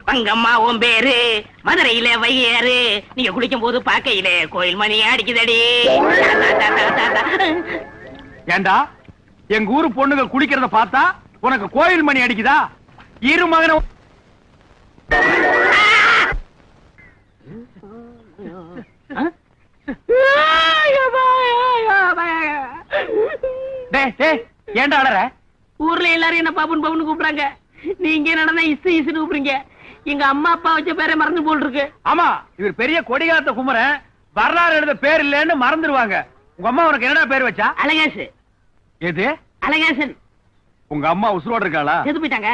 பங்கம்மா உன் பேரு? மதுரையில வையாரு நீங்க குளிக்கும் போது பாக்கையில கோயில் மணி அடிக்குதடி. ஏண்டா? எங்க ஊரு பொண்ணுங்க குளிக்கிறத பார்த்தா உனக்கு கோயில் மணி அடிக்குதா? இரு மகன ஏன்டா அழற ஊர்ல எல்லாரும் என்ன பாப்புன்னு பாப்புன்னு கூப்பிடுறாங்க. நீங்க நடந்தா இசு இசுன்னு கூப்பிடுறீங்க? எங்க அம்மா அப்பா வச்ச பேரை மறந்து போல் இருக்கு ஆமா இவர் பெரிய கொடிகாத்த குமரன். வரலாறு எழுத பேர் இல்லைன்னு மறந்துடுவாங்க உங்க அம்மா உனக்கு என்னடா பேர் வச்சா? அழகேசு. எது? அழகேசன். உங்க அம்மா உசுரோட இருக்காளா? செத்து போயிட்டாங்க.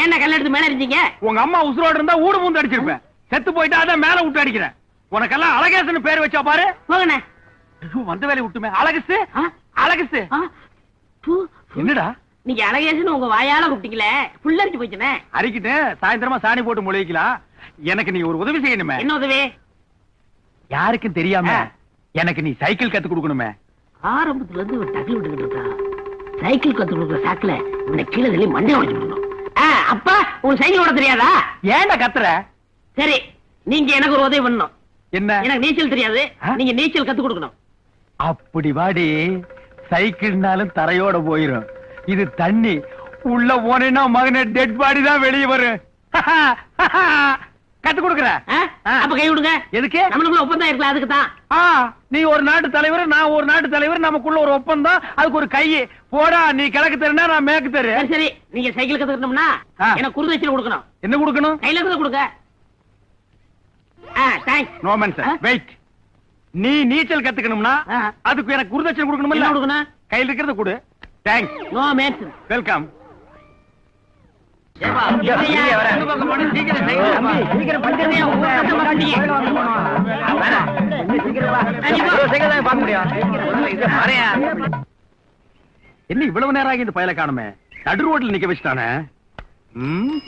ஏன்டா கல்ல எடுத்து மேல இருந்தீங்க உங்க அம்மா உசுரோட இருந்தா ஊடு மூந்து அடிச்சிருப்பேன். செத்து போயிட்டா அதான் மேல விட்டு அடிக்கிறேன். உனக்கெல்லாம் அழகேசன் பேர் வச்சா பாரு. போகண்ணே ஐயோ, வந்த வேலையை விட்டுமே. அழகுசு? அழகுசு. என்னடா? நீங்க அழகேசன் உங்க வாயால கூப்பிட்டீங்களே புல்லரிச்சு போச்சுனே அரிக்கிட்டு சாயந்தரமா சாணி போட்டு முளைக்கலாம். எனக்கு நீ ஒரு உதவி செய்யணுமே. என்ன உதவி? யாருக்கும் தெரியாம. எனக்கு நீ சைக்கிள் கத்து கொடுக்கணுமே. ஆரம்பத்துல இருந்து இவன் தகவல் விட்டுக்கிட்டு இருக்கான் சைக்கிள் கத்து கொடுக்குற சாக்குல இவனை கீழே தள்ளி மண்டை உடைச்சு அப்பா உங்களுக்கு சைக்கிள் ஓட தெரியாதா? ஏன்டா கத்துற? சரி நீங்க எனக்கு ஒரு உதவி பண்ணணும். என்ன? எனக்கு நீச்சல் தெரியாது? நீங்க நீச்சல் கத்து கொடுக்கணும். அப்படி வாடி. சைக்கிள்னாலும் தரையோட போயிரும். இது தண்ணி. உள்ள போனேன்னா மகனே டெட் பாடி தான் வெளியே வரும். கத்து கொடுக்கற. அப்ப கை விடுங்க. எதுக்கு? நம்மளுக்குள்ள ஒப்பந்தம் இருக்கலாம் அதுக்கு தான். நீ ஒரு நாட்டு தலைவர் நான் ஒரு நாட்டு தலைவர் நமக்குள்ள ஒரு ஒப்பந்தம் அதுக்கு ஒரு கை. போடா நீ கிழக்கு தருனா நான் மேற்கு தரு. சரி சரி. நீங்க சைக்கிள் கத்துக்கணும்னா. எனக்கு குருதட்சணை கொடுக்கணும். என்ன கொடுக்கணும்? கையில இருந்து கொடுங்க. ஆ தேங்க்ஸ் நோ மேன் ஆ? வெயிட் நீ நீச்சல் கத்துக்கணும்னா. அதுக்கு எனக்கு குருதட்சணை என்ன கொடுக்கணும்ல கொடுக்கணும்? கையில் இருக்கிறத கொடு. தேங்க்ஸ் நோ மேன்ஸ் வெல்கம் என்ன இவ்வளவு நேரம் ஆகி இந்த பயல காணுமே? நடு ரோட்ல நிக்க வச்சுட்டானே? ம்?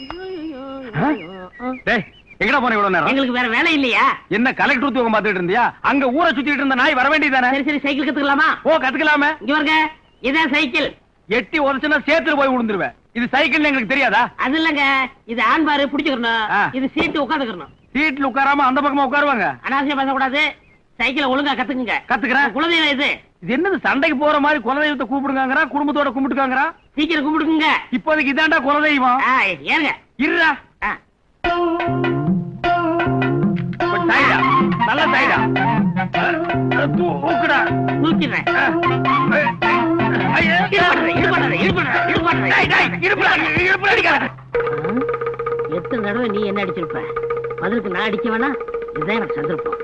ஆ? டேய் எங்கடா போன இவ்வளவு நேரம்? எங்களுக்கு வேற வேலை இல்லையா? என்ன கலெக்டர் உத்தியோகம் பார்த்துட்டு இருந்தியா? அங்க ஊரை சுத்திட்டு இருந்த நாய் வர வேண்டியதானே சரி சரி சைக்கிள் கத்துக்கலாமா? ஓ கத்துக்கலாமே. இங்க பாருங்க இதான் சைக்கிள். எட்டி உதச்சுன்னா சேத்துல போய் விழுந்துருவேன். இது சைக்கிள் எங்களுக்கு தெரியாதா? அது இல்லங்க இது ஆண் பாரு பிடிச்சுக்கணும். இது சீட்டு உட்காந்துக்கணும். சீட்ல உட்காராம அந்த பக்கமா உட்காருவாங்க? அனாவசியம் பேசக்கூடாது. சைக்கிளை ஒழுங்கா கத்துக்குங்க. கத்துக்கிறேன். குலதெய்வம் இது. இது என்னது சண்டைக்கு போற மாதிரி குலதெய்வத்தை கூப்பிடுங்கிறா குடும்பத்தோட கும்பிட்டுக்காங்கறா சீக்கிரம் கும்பிடுக்குங்க. இப்போதைக்கு இதாண்டா குலதெய்வம். ஆ, ஏறுங்க. இருடா. இடுப்புல, இடுப்புல அடிக்காத. எத்தனை தடவை நீ என்ன அடிச்சிருப்ப? பதிலுக்கு நான் அடிக்க வேணா இதுதான் எனக்கு சந்தர்ப்பம்.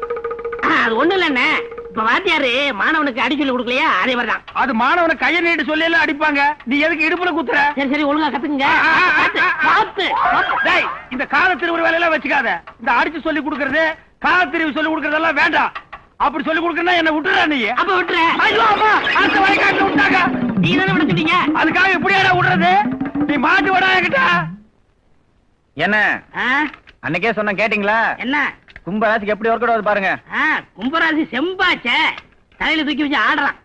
அது ஒண்ணு இல்லண்ணே. இப்ப வாத்தியாரு மாணவனுக்கு அடி சொல்லி கொடுக்கலையா? அதே மாதிரிதான். அது மாணவனை கைய நீட்டு சொல்லி எல்லாம் அடிப்பாங்க. நீ எதுக்கு இடுப்புல குத்துற? சரி சரி ஒழுங்கா கத்துக்குங்க. பார்த்து. டேய் இந்த கால திருவுரு வேலையெல்லாம் வச்சுக்காத. இந்த அடிச்சு சொல்லி கொடுக்கறது கால திருவி சொல்லி கொடுக்கறதெல்லாம் வேண்டாம். அப்படி சொல்லி கொடுக்கறதா என்ன விட்டுறா நீ? அப்ப விட்டுறேன் ஐயோ அம்மா அடுத்த வயக்காட்டுல விட்டாங்க. நீங்க தானே விடுத்துட்டீங்க அதுக்காக இப்படியாடா விடுறது? நீ மாட்டு விடா என்கிட்ட என்ன? அன்னைக்கே சொன்ன கேட்டீங்களா? என்ன? கும்பராசிக்கு எப்படி ஒர்க் அவுட் பாருங்க. கும்பராசி செம்பாச்சே. தலையில தூக்கி வச்சு ஆடுறான்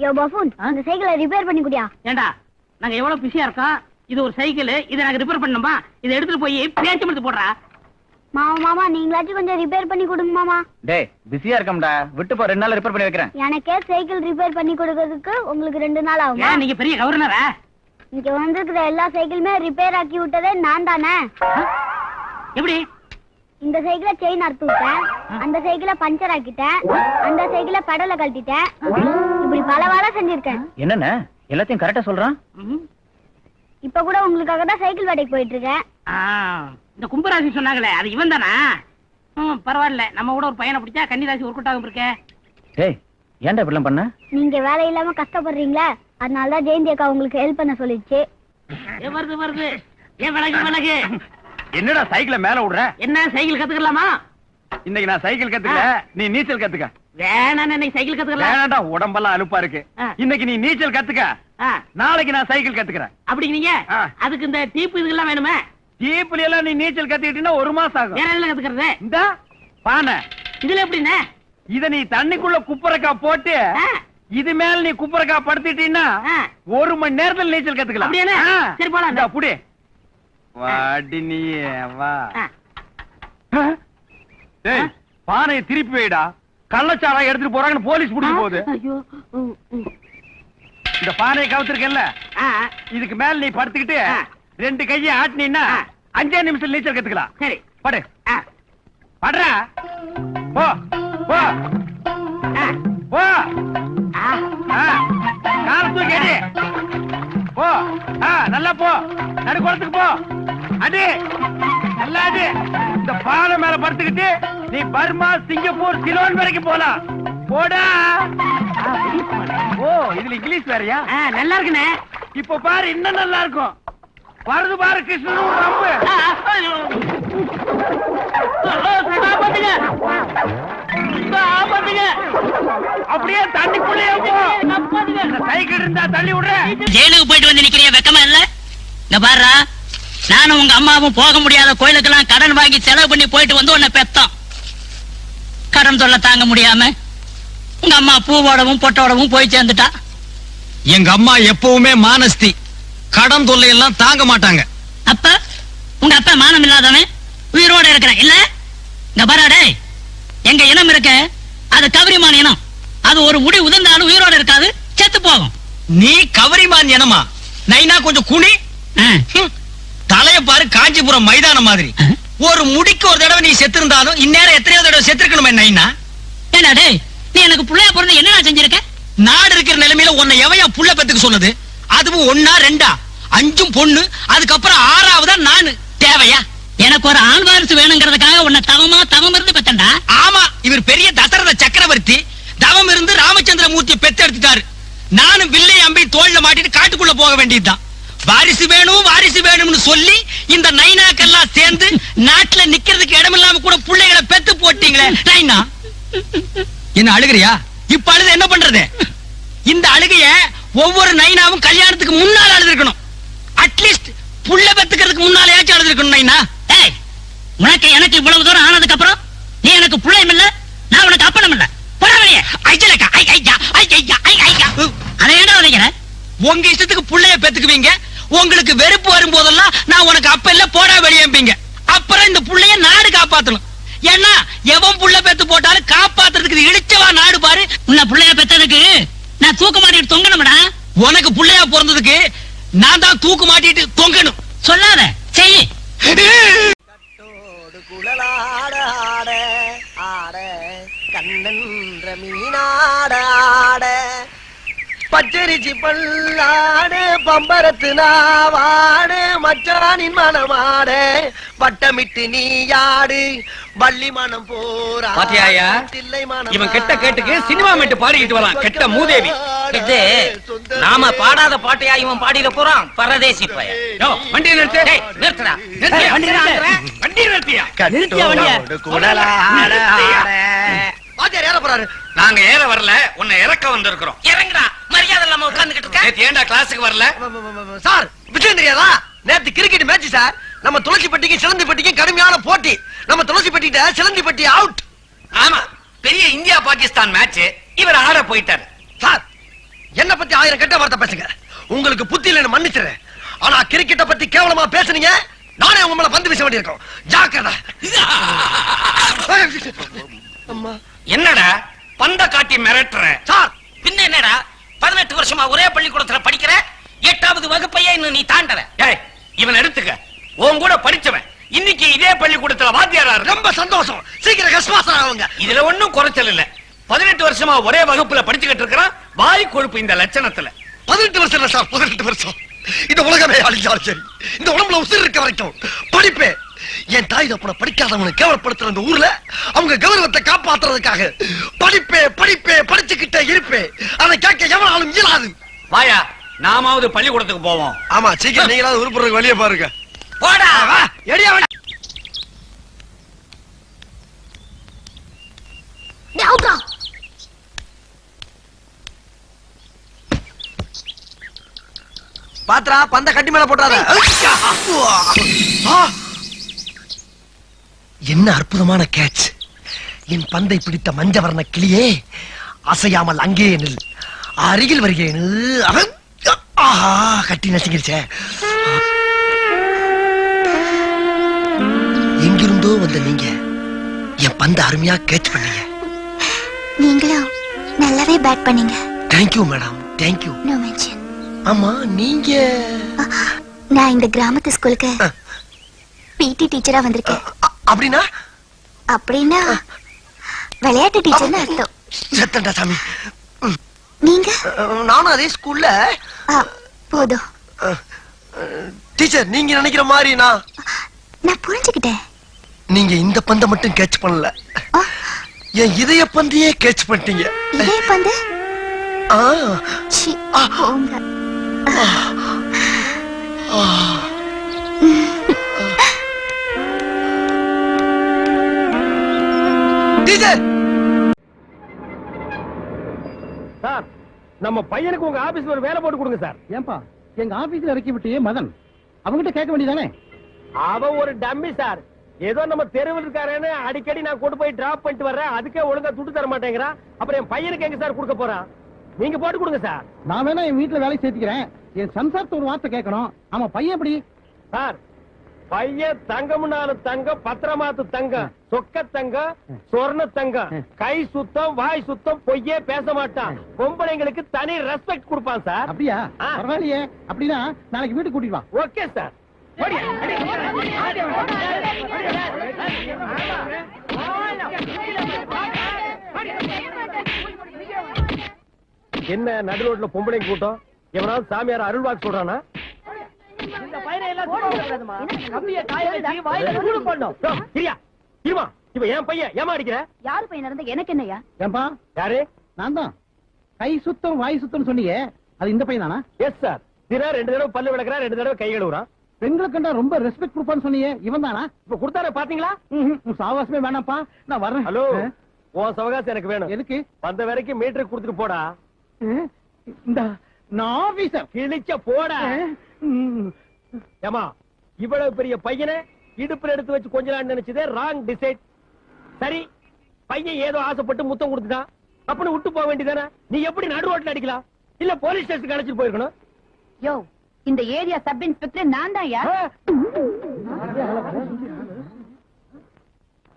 யோ பஃபூன் அந்த சைக்கிளை ரிப்பேர் பண்ணி குடியா? ஏண்டா நாங்க எவ்வளவு பிஸியா இருக்கோம்? இது ஒரு சைக்கிள் இதை நாங்க ரிப்பேர் பண்ணணுமா? இதை எடுத்துட்டு போய் பேச்சு எடுத்து போடுறா. மாமா மாமா நீங்களாச்சும் கொஞ்சம் ரிப்பேர் பண்ணி கொடுங்க மாமா. டேய் பிஸியா இருக்கம்டா. விட்டு போ ரெண்டு நாள் ரிப்பேர் பண்ணி வைக்கிறேன். எனக்கே சைக்கிள் ரிப்பேர் பண்ணி கொடுக்கறதுக்கு உங்களுக்கு ரெண்டு நாள் ஆகுமா? ஏன் நீங்க பெரிய கவர்னரா இங்க வந்திருக்கிற எல்லா சைக்கிளுமே ரிப்பேர் ஆக்கி விட்டதே நான் தானே? எப்படி? இந்த சைக்கிள செயின் அறுத்து விட்டேன். அந்த சைக்கிள பஞ்சர் ஆக்கிட்டேன். அந்த சைக்கிள பெடல கழட்டிட்டேன். இப்படி பல வேலை செஞ்சிருக்கேன். என்னண்ணே எல்லாத்தையும் கரெக்டா சொல்றான். இப்ப கூட உங்களுக்காக தான் சைக்கிள் வேட்டைக்கு போயிட்டு இருக்கேன் இந்த கும்பராசி சொன்னாங்களே அது இவன் தானா? பரவாயில்ல. நம்ம கூட ஒரு பையனை பிடிச்சா கன்னிராசி ஒர்க் அவுட் ஆகும் இருக்கே. டேய் ஏன்டா இப்படிலாம் பண்ண? நீங்க வேலை இல்லாம கஷ்டப்படுறீங்களா? அதனால தான் ஜெயந்தி அக்கா உங்களுக்கு ஹெல்ப் பண்ண சொல்லிச்சு. ஏ வருது வருது. ஏன் விலகு விலகு. என்னடா சைக்கிளை மேல விடுற? என்ன சைக்கிள் கத்துக்கலாமா? இன்னைக்கு நான் சைக்கிள் கத்துக்கல நீ நீச்சல் கத்துக்க. வேணாம் இன்னைக்கு சைக்கிள் கத்துக்கலாம் வேணாண்டா உடம்பெல்லாம் அலுப்பா இருக்கு. இன்னைக்கு நீ நீச்சல் கத்துக்க. நாளைக்கு நான் சைக்கிள் கத்துக்கிறேன். அப்படிங்கிறீங்க. அதுக்கு இந்த டீப்பு இதுக்கெல்லாம் வேணுமே? ஜீப்ல எல்லாம் நீ நீச்சல் கத்துக்கிட்டீங்கன்னா ஒரு மாசம் ஆகும். வேற எதுல கத்துக்கிறது? இந்த பானை. இதுல எப்படிண்ணே? இத நீ தண்ணிக்குள்ள குப்பரக்கா போட்டு இது மேல நீ குப்பரக்கா படுத்திட்டீன்னா ஆ. ஒரு மணி நேரத்துல நீச்சல் கத்துக்கலாம். சரி, போலாம். புடி. பானையை திருப்பி வைடா. கள்ளச்சாரா எடுத்துட்டு போறாங்கன்னு போலீஸ் புடிச்சு போகுது. இந்த பானையை கவுத்திருக்கேன்ல? ஆ, இதுக்கு மேல நீ படுத்துக்கிட்டு. ரெண்டு கையை ஆட்டினீன்னா. அஞ்சே நிமிஷம் நீச்சல் கத்துக்கலாம். சரி. படு. படுறா. போ போ. ஆ, போ. ஆ. ஆ, காலை தூக்கி அடி போ ஆ நல்லா போ நடு குளத்துக்கு போ அடி நல்லா அடி இந்த பானை மேல படுத்துக்கிட்டு நீ பர்மா சிங்கப்பூர் சிலோன் வரைக்கும் போலாம் போடா. ஓ இதுல இங்கிலீஷ் வேறயா ஆ, நல்லா இருக்குண்ணே இப்ப பாரு இன்னும் நல்லா இருக்கும் வருது பாரு கிருஷ்ணன் ரம்பு அப்படியே. இந்த சைக்கிள் இருந்தா தள்ளி ஜெயிலுக்கு போயிட்டு வந்து நிக்கிறிய? வெக்கமா இல்ல? நானும் உங்க அம்மாவும் போக முடியாத கோயிலுக்கெல்லாம் கடன் வாங்கி செலவு பண்ணி போயிட்டு வந்து உன்னை பெத்தோம். கடன் தொல்லை தாங்க முடியாம உங்க அம்மா பூவோடவும் பொட்டோடவும் போய் சேர்ந்துட்டா. எங்க அம்மா எப்பவுமே மானஸ்தி. கடன் தொல்லை எல்லாம் தாங்க மாட்டாங்க. அப்ப உங்க அப்பா மானம் இல்லாதவன் உயிரோட இருக்கிறான். இல்ல? இங்க பாராடே எங்க இனம் இருக்க அது கவரிமான இனம். அது ஒரு முடி உதிர்ந்தாலும் உயிரோட இருக்காது செத்து போகும். நீ கவரிமான் எனமா நைனா கொஞ்சம் குனி. தலைய பாரு காஞ்சிபுரம் மைதானம் மாதிரி. ஒரு முடிக்கு ஒரு தடவை நீ செத்திருந்தாலும் இந்நேரம் எத்தனையோ தடவை செத்துருக்கணுமே நைனா? ஏண்டா டேய் நீ எனக்கு புள்ளைய பிறந்து என்னடா செஞ்சிருக்க? நாடு இருக்கிற நிலைமையில உன்னை எவையா புள்ள பெத்துக்க சொன்னது? அதுவும் ஒன்னா ரெண்டா? அஞ்சும் பொண்ணு அதுக்கப்புறம் ஆறாவதா நானு. தேவையா? எனக்கு ஒரு ஆண் வாரிசு வேணுங்கிறதுக்காக உன்னை தவமா தவம் இருந்து இவர் பெரிய தசரத சக்கரவர்த்தி தவம் இருந்து ராமச்சந்திர மூர்த்தியை பெத்தெடுத்துட்டாரு. நானும் வில்லை அம்பை தோல்ல மாட்டிட்டு காட்டுக்குள்ள போக வேண்டியதுதான். வாரிசு வேணும் வாரிசு வேணும்னு சொல்லி இந்த நைனாக்கெல்லாம் சேர்ந்து நாட்டுல நிக்கிறதுக்கு இடமில்லாம கூட பிள்ளைகளை பெத்து போட்டீங்களே நைனா? என்ன அழுகுறியா? இப்ப அழுது என்ன பண்றது? இந்த அழுகைய ஒவ்வொரு நைனாவும் கல்யாணத்துக்கு முன்னால அழுதுருக்கணும். அட்லீஸ்ட் புள்ள பெத்துக்கிறதுக்கு முன்னாலேயாச்சும் அழுதுருக்கணும் நைனா. ஏய் உனக்கு எனக்கு இவ்வளவு தூரம் ஆனதுக்கு அப்புறம் பேசுவீங்க? உங்களுக்கு வெறுப்பு வரும்போதெல்லாம் நான் உனக்கு அப்ப இல்ல போடா வெளியம்பிங்க. அப்புறம் இந்த புள்ளைய நாடு காப்பாத்தணும். ஏன்னா எவன் புள்ள பெத்து போட்டாலும் காப்பாத்துறதுக்கு இழிச்சவா நாடு பாரு. உன்ன புள்ளைய பெத்ததுக்கு நான் தூக்க மாட்டிட்டு தொங்கணும்டா. உனக்கு புள்ளையா பிறந்ததுக்கு நான் தான் தூக்கு மாட்டிட்டு தொங்கணும். சொல்லாத. செய். குழலாட ஆட ஆட கண்ணன்ற மீனாட ஆட. பச்சரிச்சி பல்லாடு பம்பரத்து நாவாடு மச்சானின் மனமாட வட்டமிட்டு நீயாடு வள்ளி மனம் போரா பாத்தியாயா? இவன் கெட்ட கேட்டுக்கு சினிமா மேட்டு பாடிக்கிட்டு வரான், கெட்ட மூதேவி. இது நாம பாடாத பாட்டையா இவன் பாடிட போறான்? பரதேசி பையன். யோ, வண்டியை நிறுத்து. நிறுத்துடா? வண்டி நிறுத்தியா? நிறுத்தியா? வண்டிய? வாத்தியார் ஏற போறாரு? நாங்க ஏற வரல உன்னை இறக்க வந்திருக்கிறோம். இறங்குடா. மரியாதை இல்லாம உட்கார்ந்துகிட்டு இருக்க. நேத்து ஏன்டா கிளாஸுக்கு வரல? சார் விஷயம் தெரியாதா? நேத்து கிரிக்கெட் மேட்ச் சார். நம்ம துளசிப்பட்டிக்கு சிலந்திப்பட்டிக்கு கடுமையான போட்டி. நம்ம துளசிப்பட்டிட்ட சிலந்திப்பட்டி அவுட் ஆமா பெரிய இந்தியா பாகிஸ்தான் மேட்ச் இவர் ஆட போயிட்டாரு. சார் என்ன பத்தி ஆயிரம் கெட்ட வார்த்தை பேசுங்க. உங்களுக்கு புத்தி இல்லைன்னு மன்னிச்சிடுறேன். ஆனா கிரிக்கெட்ட பத்தி கேவலமா பேசுனீங்க நானே உங்க மேல பந்து வீச வேண்டியிருக்கோம். ஜாக்கிரதை. அம்மா. என்னடா? பந்த காட்டி மிரட்டுற. சார் பின்ன என்னடா? பதினெட்டு வருஷமா ஒரே பள்ளிக்கூடத்துல படிக்கிற எட்டாவது வகுப்பையே இன்னும் நீ தாண்டல. ஏய் இவன் எடுத்துக்க. உன் கூட படிச்சவன். இன்னைக்கு இதே பள்ளிக்கூடத்துல வாத்தியாரா ரொம்ப சந்தோஷம். சீக்கிரம் கஸ்மாசம் ஆகுங்க. இதுல ஒண்ணும் குறைச்சல் இல்ல. பதினெட்டு வருஷமா ஒரே வகுப்புல படிச்சுக்கிட்டு இருக்கிறான். வாய் கொழுப்பு இந்த லட்சணத்துல. பதினெட்டு வருஷம் இல்ல சார் பதினெட்டு வருஷம். இந்த உலகமே அழிஞ்சாலும் சரி. இந்த உடம்புல உசிர் இருக்க வரைக்கும் படிப்பே என் தாய் தப்பன படிக்காதவனை கேவலப்படுத்துற இந்த ஊர்ல அவங்க கௌரவத்தை காப்பாத்துறதுக்காக படிப்பே படிப்பே படிச்சுக்கிட்டே இருப்பே. அதை கேட்க எவனாலும் இயலாது. வாயா நாமாவது பள்ளிக்கூடத்துக்கு போவோம். ஆமா சீக்கிரம் நீங்களாவது உருப்புறதுக்கு வெளியே பாருங்க. போடா. வா எடியா பாத்ரா பந்த கட்டி மேல போட்டாத ஆ! என்ன அற்புதமான கேட்ச் என் பந்தை பிடித்த மஞ்சவர்ண கிளியே அசையாமல் அங்கே நில். அருகில் ஆ! ஆஹா கட்டி நசுங்கிருச்சே. எங்கிருந்தோ வந்த நீங்க என் பந்த அருமையா கேட்ச் பண்ணீங்க. நீங்களும் நல்லாவே பேட் பண்ணீங்க. Thank you madam thank you no mention ஆமா நீங்க? நான் இந்த கிராமத்து ஸ்கூலுக்கு பிடி டீச்சரா வந்திருக்கேன். அப்படின்னா? அப்படின்னா விளையாட்டு டீச்சர்னு அர்த்தம். சத்தண்டா சாமி. நீங்க? நானும் அதே ஸ்கூல்ல ஆ, போதும். டீச்சர் நீங்க நினைக்கிற மாதிரி நான் நான் புரிஞ்சுக்கிட்டேன். நீங்க இந்த பந்தை மட்டும் கேட்ச் பண்ணல. ஆ, என் இதய பந்தையே கேட்ச் பண்ணிட்டீங்க. இதே பந்து? ஆ, போங்க டீச்சர் சார் நம்ம பையனுக்கு உங்க ஆபீஸ்ல ஒரு வேலை போட்டு கொடுங்க சார். ஏன்பா எங்க ஆபீஸ்ல இறக்கி விட்டியே மதன். அவங்கிட்ட கேட்க வேண்டியதானே? அவன் ஒரு டம்மி சார். ஏதோ நம்ம தெருவில் இருக்காரேன்னு அடிக்கடி நான் கொண்டு போய் டிராப் பண்ணிட்டு வர்றேன். அதுக்கே ஒழுங்கா துட்டு தர மாட்டேங்கிறான் அப்புறம் என் பையனுக்கு எங்க சார் கொடுக்க போறான் நீங்க போட்டு கொடுங்க சார். நான் வேணா என் வீட்டுல வேலைக்கு சேர்த்துக்கிறேன். என் சம்சாரத்தை ஒரு வார்த்தை கேட்கணும். ஆமா பையன் எப்படி? சார் பையன் தங்கம்னாலு தங்கம் பத்திரமாத்து தங்கம் சொக்க தங்கம் சொர்ண தங்கம் கை சுத்தம் வாய் சுத்தம் பொய்யே பேச மாட்டான் பொம்பளைங்களுக்கு தனி ரெஸ்பெக்ட் கொடுப்பான் சார் அப்படியா. பரவாயில்லையே அப்படின்னா நாளைக்கு வீட்டுக்கு கூட்டிட்டு வா ஓகே சார். என்ன நடு ரோட்ல பொம்பளை கூட்டம் எவனாவது சாமியார் அருள்வாக்கு சொல்றானா இருமா. இவ என் பையன் ஏமா அடிக்கிற யாரு பையன் நடந்த? எனக்கு என்னையா ஏன்பா? யாரு? நான் தான். கை சுத்தம் வாய் சுத்தம் சொன்னீங்க. அது இந்த பையன் தானா? எஸ் சார் தினம் ரெண்டு தடவை பல்லு விளக்குறா ரெண்டு தடவை கை கழுவுறான் பெண்களை கண்டா ரொம்ப ரெஸ்பெக்ட் கொடுப்பான்னு சொன்னீங்க. இவன் தானா? இப்ப கொடுத்தார பாத்தீங்களா? சாவாசமே வேணாம்ப்பா. நான் வர்றேன். ஹலோ உன் சவகாசம் எனக்கு வேணும். எதுக்கு? வந்த வரைக்கும் மீட்டர் கொடுத்துட்டு போடா. இந்த நான் ஆபீசர் கிழிச்ச போடா. ஏமா இவ்வளவு பெரிய பையனை இடுப்புல எடுத்து வச்சு கொஞ்ச நாள் நினைச்சதே ராங் டிசைட் சரி பையன் ஏதோ ஆசைப்பட்டு முத்தம் கொடுத்துட்டான். அப்படின்னு விட்டு போக வேண்டியதானே? நீ எப்படி நடு ரோட்ல அடிக்கலாம்? இல்ல போலீஸ் ஸ்டேஷனுக்கு அழைச்சிட்டு போயிருக்கணும்? யோ இந்த ஏரியா சப் இன்ஸ்பெக்டர் நான் தான் யா?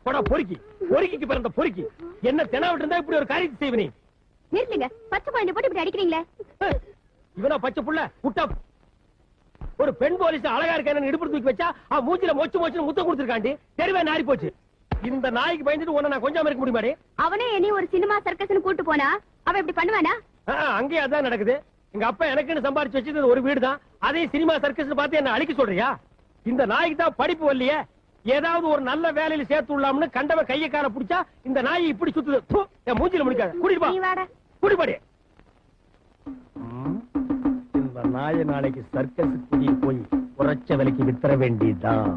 போடா பொறுக்கி. பொறுக்கிக்கு பிறந்த பொறுக்கி. என்ன தெனாவிட்டு இருந்தா இப்படி ஒரு காரியத்தை செய்வ நீ? நிறுத்துங்க பச்சை குழந்தை போட்டு இப்படி அடிக்கிறீங்களே? இவனா பச்சை புள்ள? ஒரு பெண் போலீஸ் அழகா இருக்கானு இடுப்பு தூக்கி வச்சா அவன் மூஞ்சில மொச்சு மொச்சு முத்தம் கொடுத்துருக்காண்டி. தெருவே நாரி போச்சு. இந்த நாய்க்கு பயந்துட்டு உன்னை நான் கொஞ்சம் இருக்க முடியுமாடி? அவனே என்னையும் ஒரு சினிமா சர்க்கஸ்னு கூட்டு போனா அவன் இப்படி பண்ணுவானா? ஆ, அங்கேயும் அதான் நடக்குது. எங்க அப்பா எனக்குன்னு சம்பாரிச்சு வச்சது ஒரு வீடு தான் அதையும் சினிமா சர்க்கஸ் பார்த்து என்ன அழிக்க சொல்றியா? இந்த நாய்க்கு தான் படிப்பு வரலையே ஏதாவது ஒரு நல்ல வேலையில சேர்த்து விடலாம்னு கண்டவன் கைய கால புடிச்சா இந்த நாய் இப்படி சுத்துது. என் மூஞ்சில முடிக்காத. கூட்டிட்டு நீ நாய நாளைக்கு சர்க்கஸ் கூட்டிட்டு போய் குறைச்ச விலைக்கு வித்தர வேண்டியதுதான்.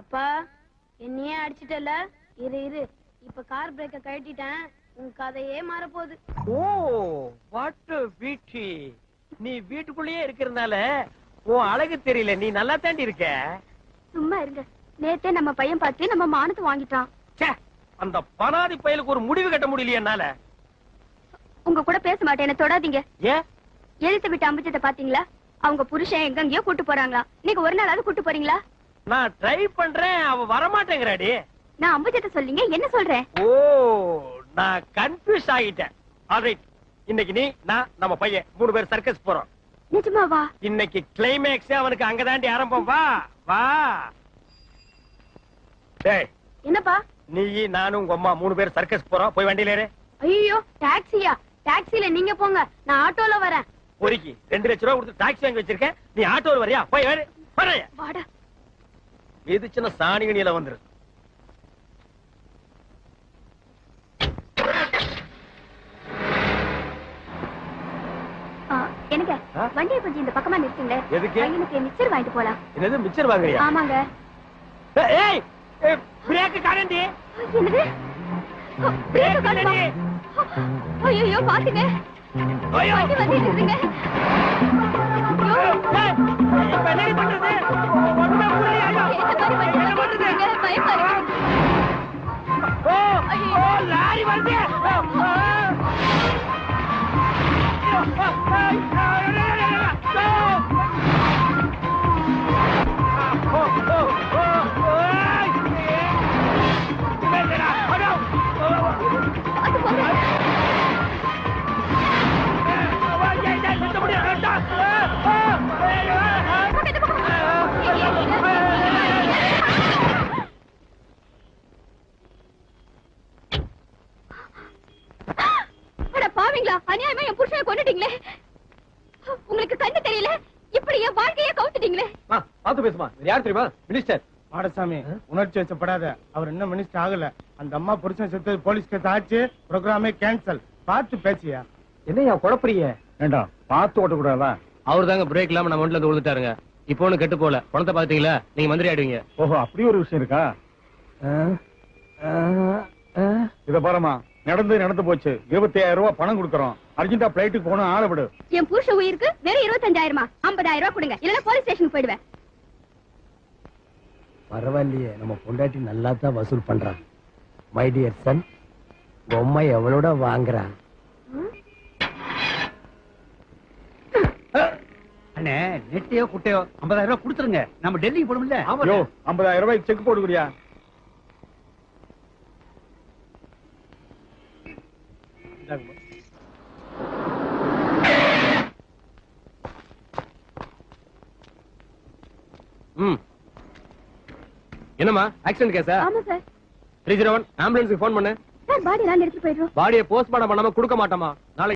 அப்பா என்னையே அடிச்சிட்டல இரு இரு. இப்ப கார் பிரேக்க கழட்டிட்டேன். உன் கதையே மாறப்போகுது. ஓ வாட் வீட்டு நீ வீட்டுக்குள்ளேயே இருக்கிறதுனால உன் அழகு தெரியல. நீ நல்லா தாண்டி இருக்க. சும்மா இருங்க. நேத்தே நம்ம பையன் பார்த்து நம்ம மானத்தை வாங்கிட்டான். ச்சே, அந்த பனாதி பயலுக்கு ஒரு முடிவு கட்ட முடியலையே என்னால? உங்க கூட பேச மாட்டேன் என்ன தொடாதீங்க. ஏன் எழுத்து விட்டு அம்பிச்சத பாத்தீங்களா அவங்க புருஷன் எங்கெங்கயோ கூட்டு போறாங்களா? நீங்க ஒரு நாளாவது கூட்டு போறீங்களா? நான் ட்ரை பண்றேன் அவ வரமாட்டேங்கிறாடி. நான் அம்புஜத்தை சொல்லிங்க என்ன சொல்றேன்? ஓ நான் கன்ஃபியூஸ் ஆகிட்டேன். ஆல்ரைட் இன்னைக்கு நீ நான் நம்ம பையன் மூணு பேர் சர்க்கஸ் போறோம். நிஜமாவா? இன்னைக்கு கிளைமேக்ஸ் அவனுக்கு அங்கதாண்டி ஆரம்பம். வா வா. டேய். என்னப்பா? நீ நானும் உங்க அம்மா மூணு பேர் சர்க்கஸ் போறோம். போய் வண்டியில ஏறு. ஐயோ டாக்ஸியா டாக்ஸில நீங்க போங்க. நான் ஆட்டோல வரேன். பொறுக்கி ரெண்டு லட்ச ரூபா கொடுத்து டாக்ஸி வாங்கி வச்சிருக்கேன். நீ ஆட்டோல வரியா? போய் வேறு வரைய வாடா. சாணிகணியில வந்துரு எனக்கு? வண்டியை கொஞ்சம் இந்த பக்கமா நிறுத்துங்களே எதுக்கு? பையனுக்கு மிக்சர் வாங்கிட்டு போலாம். என்னது மிச்சர் வாங்குறியா? ஆமாங்க. ஏய்! பிரேக் கரண்டி என்னது? பிரேக் கரண்டி ஐயோ பாத்துங்க. ஐயோ. வந்து இருக்கீங்க இப்ப என்ன பண்றது? ஒண்ணுமே புரியல ஐயோ. என்ன பண்றது? பயமா ஓ ஓ லாரி வந்து ஐயோ ஐயோ யார் தெரியுமா? மினிஸ்டர் மாடசாமி உணர்ச்சி வச்சப்படாத அவர் இன்னும் மினிஸ்டர் ஆகல. அந்த அம்மா புருஷன் செத்தது போலீஸ் கேஸ் ஆச்சு ப்ரோக்ராமே கேன்சல் பார்த்து பேசியா? என்னையா குழப்பறீங்க? ஏண்டா பார்த்து ஓட்டக்கூடாதா? அவர் தாங்க பிரேக் இல்லாம நம்ம இருந்து விழுந்துட்டாருங்க இப்போ ஒண்ணு கெட்டு போல பணத்தை பாத்தீங்களா நீங்க மந்திரி ஆயிடுவீங்க. ஓஹோ அப்படி ஒரு விஷயம் இருக்கா? இத பாருமா நடந்து நடந்து போச்சு. இருபத்தி ஆயிரம் ரூபாய் பணம் கொடுக்கறோம். அர்ஜென்டா பிளைட்டுக்கு போகணும் ஆளை விடு. என் புருஷ உயிருக்கு வெறும் இருபத்தஞ்சாயிரமா? ஐம்பதாயிரம் ரூபாய் கொடுங்க. இல்லன்னா போலீஸ் ஸ்டேஷனுக்கு போயிடுவேன். பரவாயில்லையே நம்ம பொண்டாட்டி நல்லா தான் வசூல் பண்றான் மை டியர் சன் பொம்மை எவ்வளோட வாங்குறான் அண்ணே நெட்டையோ குட்டையோ ஐம்பதாயிரம் ரூபாய் கொடுத்துருங்க. நம்ம டெல்லிக்கு போடும்ல யோ ஐம்பதாயிரம் ரூபாய்க்கு செக் போடுக்குறியா ம். என்னம்மா? ஆக்சிடென்ட் கேஸா ஆமா சார் த்ரீ ஜீரோ ஒன் ஆம்புலன்ஸுக்கு ஃபோன் பண்ணு. சார் பாடி எல்லாம் எடுத்துட்டு போயிடுறோம். பாடியை போஸ்ட்மார்ட்டம் பண்ணாம கொடுக்க மாட்டோமா? நாளைக்கு